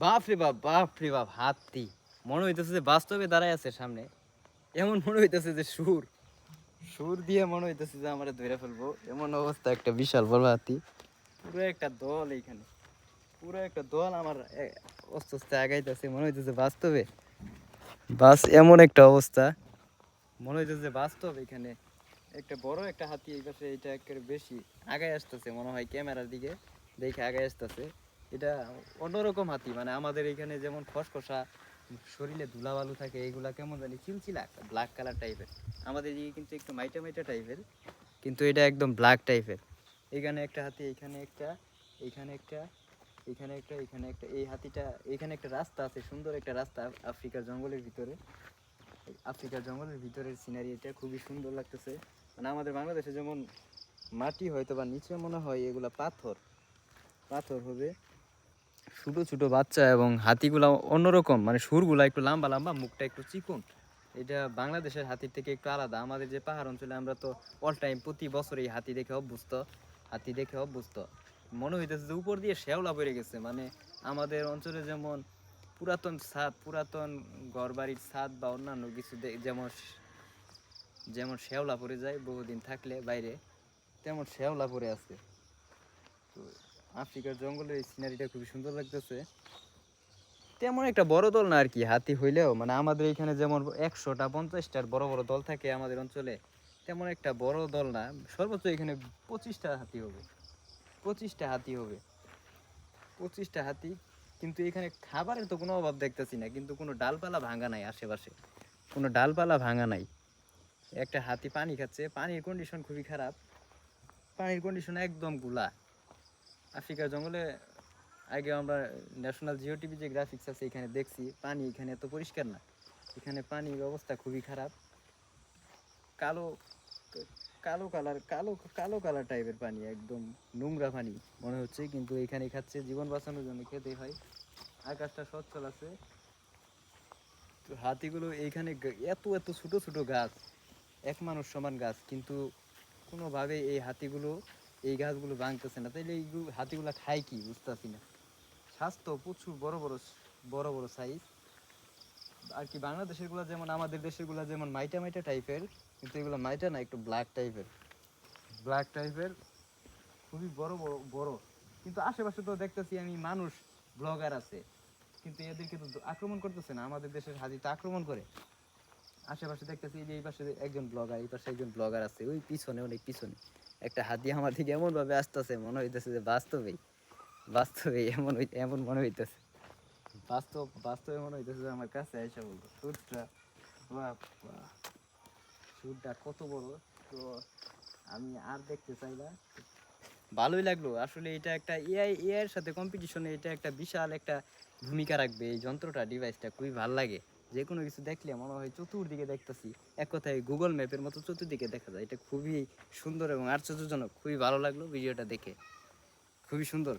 বাপ রে বাপ বাপ রে বাপ, হাতি। মনে হইতেছে যে বাস্তবে দাঁড়ায় আছে সামনে। এমন মনে হইতেছে যে সুর। সুর দিয়ে মনে হইতেছে যে আমরা ধরে ফেলব। এমন অবস্থা, একটা বিশাল বড় হাতি। পুরো একটা দল এইখানে। পুরো একটা দল আমার আস্তে আস্তে আগাইতেছে। মনে হইতেছে বাস্তবে। বাস এমন একটা অবস্থা। মনে হইতেছে বাস্তব এখানে। একটা বড় একটা হাতি এই পাশে এটা একেবারে বেশি আগায় আসতেছে। মনে হয় ক্যামেরার দিকে দেখে আগায় আসতেছে। এটা অন্যরকম হাতি মানে আমাদের এখানে যেমন খসখসা, শরীরে ধুলাবালু থাকে এইগুলা কেমন জানি চিলচিলা ব্ল্যাক কালার টাইপের আমাদের এদিকে কিন্তু একটু মাইটা মাইটা টাইপের কিন্তু এটা একদম ব্ল্যাক টাইপের এখানে একটা হাতি, এখানে একটা এখানে একটা এখানে একটা এখানে একটা। এই হাতিটা, এখানে একটা রাস্তা আছে, সুন্দর একটা রাস্তা আফ্রিকার জঙ্গলের ভিতরে। আফ্রিকার জঙ্গলের ভিতরের সিনারি এটা খুবই সুন্দর লাগতেছে। মানে আমাদের বাংলাদেশে যেমন মাটি হয়তো বা নিচে মনে হয় এগুলা পাথর। পাথর হবে ছোট ছোট বাচ্চা এবং হাতিগুলা অন্যরকম। মানে সুরগুলা একটু লম্বা লম্বা, মুখটা একটু চিকন। এটা বাংলাদেশের হাতির থেকে একটু আলাদা। আমাদের যে পাহাড় অঞ্চলে আমরা তো অল টাইম প্রতি বছর এই হাতি দেখে অভ্যস্ত, হাতি দেখে অভ্যস্ত। মনে হইতেছে যে উপর দিয়ে শ্যাওলা পড়ে গেছে। মানে আমাদের অঞ্চলে যেমন পুরাতন ছাদ, পুরাতন ঘরবাড়ির ছাদ বা অন্যান্য কিছু যেমন যেমন শ্যাওলা পড়ে যায়, বহুদিন থাকলে বাইরে, তেমন শ্যাওলা পড়ে আছে। তো আফ্রিকার জঙ্গলের এই সিনারিটা খুবই সুন্দর লাগতেছে। তেমন একটা বড় দল না আর কি, হাতি হইলেও। মানে আমাদের এখানে যেমন একশোটা, পঞ্চাশটার বড় বড় দল থাকে আমাদের অঞ্চলে, তেমন একটা বড় দল না। সর্বোচ্চ এখানে পঁচিশটা হাতি হবে। পঁচিশটা হাতি হবে। পঁচিশটা হাতি। কিন্তু এখানে খাবারের তো কোনো অভাব দেখতেছি না, কিন্তু কোনো ডালপালা ভাঙা নাই আশেপাশে। কোনো ডালপালা ভাঙা নাই। একটা হাতি পানি খাচ্ছে, পানির কন্ডিশন খুবই খারাপ। পানির কন্ডিশন একদমগুলা। আফ্রিকার জঙ্গলে আগে আমরা ন্যাশনাল জিও টিভি যে গ্রাফিক্স আছে এখানে দেখছি, পানি এখানে এত পরিষ্কার না। এখানে পানির অবস্থা খুবই খারাপ। কালো কালো কালার কালো কালো কালার টাইপের পানি, একদম নোংরা পানি মনে হচ্ছে, কিন্তু এখানে খাচ্ছে, জীবন বাঁচানোর জন্য খেতে হয়। আকাশটা সচ্ছল আছে। তো হাতিগুলো এইখানে এত এত ছোট ছোট গাছ। এক মানুষ সমান গাছ, কিন্তু কোনোভাবে এই হাতিগুলো এই গাছগুলো ভাঙতেছে না, তাইলে এইগুলো হাতিগুলো খায় কি বুঝতেছি না। স্বাস্থ্য প্রচুর বড় বড় বড় বড় সাইজ আর কি বাংলাদেশেরগুলা যেমন, আমাদের দেশেরগুলা যেমন মাইটা মাইটা টাইপের কিন্তু এগুলো মাইটা না, একটু ব্ল্যাক টাইপের ব্ল্যাক টাইপের খুবই বড় বড় বড়। কিন্তু আশেপাশে তো দেখতেছি আমি মানুষ ব্লগার আছে। কিন্তু এদেরকে তো আক্রমণ করতেছে না, আমাদের দেশের হাতি তো আক্রমণ করে। আশেপাশে দেখতেছি যে এই পাশে একজন ব্লগার এই পাশে একজন ব্লগার আছে, ওই পিছনে, অনেক পিছনে। একটা হাতি আমার দিকে এমন ভাবে আসতেছে, মনে হইতেছে যে বাস্তবেই বাস্তবে এমন এমন মনে হইতেছে। বাস্তব, বাস্তবে মনে হইতেছে যে আমার কাছে এসে বলতো সুরটা সুরটা কত বড়, তো আমি আর দেখতে চাই না। ভালোই লাগল, আসলে এটা একটা এআই এআই এর সাথে কম্পিটিশনে এটা একটা বিশাল একটা ভূমিকা রাখবে, এই যন্ত্রটা ডিভাইসটা খুবই ভালো লাগে। যে কোনো কিছু দেখলে মনে হয় চতুর্দিকে দেখতেছি। এক কথায় গুগল ম্যাপের মতো চতুর্দিকে দেখা যায়। এটা খুবই সুন্দর এবং আশ্চর্যজনক। খুবই ভালো লাগল ভিডিওটা দেখে। খুবই সুন্দর।